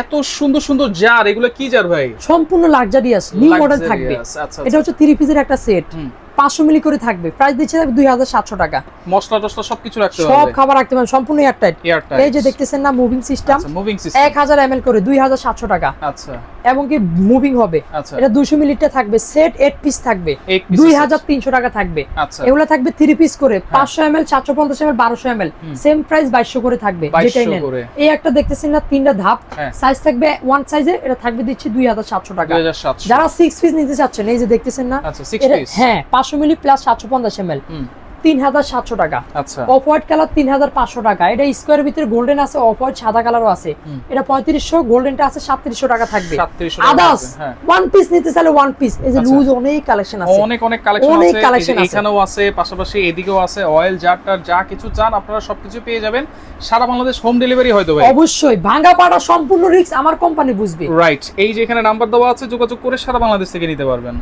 এত সুন্দর সুন্দর জার এগুলো কি জার ভাই? সম্পূর্ণ লাক্সারিয়াস নিউ মডেল থাকবে। আচ্ছা এটা হচ্ছে থ্রি পিসের একটা সেট। পাঁচশো মিলি করে থাকবে। প্রাইস দিচ্ছে দুই হাজার সাতশো টাকা। মশলা টসলা সবকিছু রাখতে সব খাবার রাখতে পারেন সম্পূর্ণ এয়ারটাইট এই যে দেখতেছেন না মুভিং সিস্টেম আচ্ছা মুভিং সিস্টেম এক হাজার এম করে দুই হাজার সাতশো টাকা। আচ্ছা। এবং কি মুভিং হবে। আচ্ছা। এটা দুশো মিলিটা থাকবে সেট এইট পিস থাকবে। এক piece দুই set। হাজার তিনশো টাকা থাকবে। আচ্ছা। এগুলো থাকবে থ্রি পিস করে পাঁচশো এম এল সাতশো পঞ্চাশ এম এল বারোশো এম এল সেম প্রাইস বাইশশো করে থাকবে যেটাই নেন এই একটা দেখতেছেন না তিনটা ধাপ। হ্যাঁ। সাইজ থাকবে ওয়ান সাইজে এটা থাকবে দিচ্ছি দুই হাজার সাতশো টাকা। যারা সিক্স পিস নিতে চাচ্ছেন এই যে দেখতেছেন না আচ্ছা 6 এটা পিস হ্যাঁ পাঁচশো মিলি প্লাস সাতশো পঞ্চাশ এম এল তিন হাজার সাতশো টাকা। আচ্ছা। অফ হোয়াইট কালার তিন হাজার পাঁচশো টাকা। এটা স্কোয়ারের ভিতরে গোল্ডেন আছে অফ হোয়াইট সাদা কালারও আছে। এটা পঁয়ত্রিশশো গোল্ডেনটা আছে সাতত্রিশশো টাকা থাকবে। 3700 আদার্স হ্যাঁ। ওয়ান পিস নিতে চাইলে ওয়ান পিস এই যে আচ্ছা। লুজ অনেক কালেকশন আছে। অনেক অনেক কালেকশন অনেক আছে। এখানেও আছে পাশাপাশি এদিকেও আছে অয়েল জারটার যা কিছু চান আপনারা সবকিছু পেয়ে যাবেন। সারা বাংলাদেশ হোম ডেলিভারি হয়তো ভাই? অবশ্যই। ভাঙা পাটা সম্পূর্ণ রিস্ক আমার কোম্পানি বুঝবে। রাইট এই যে এখানে নাম্বার দেওয়া আছে যোগাযোগ করে সারা বাংলাদেশ থেকে নিতে পারবেন।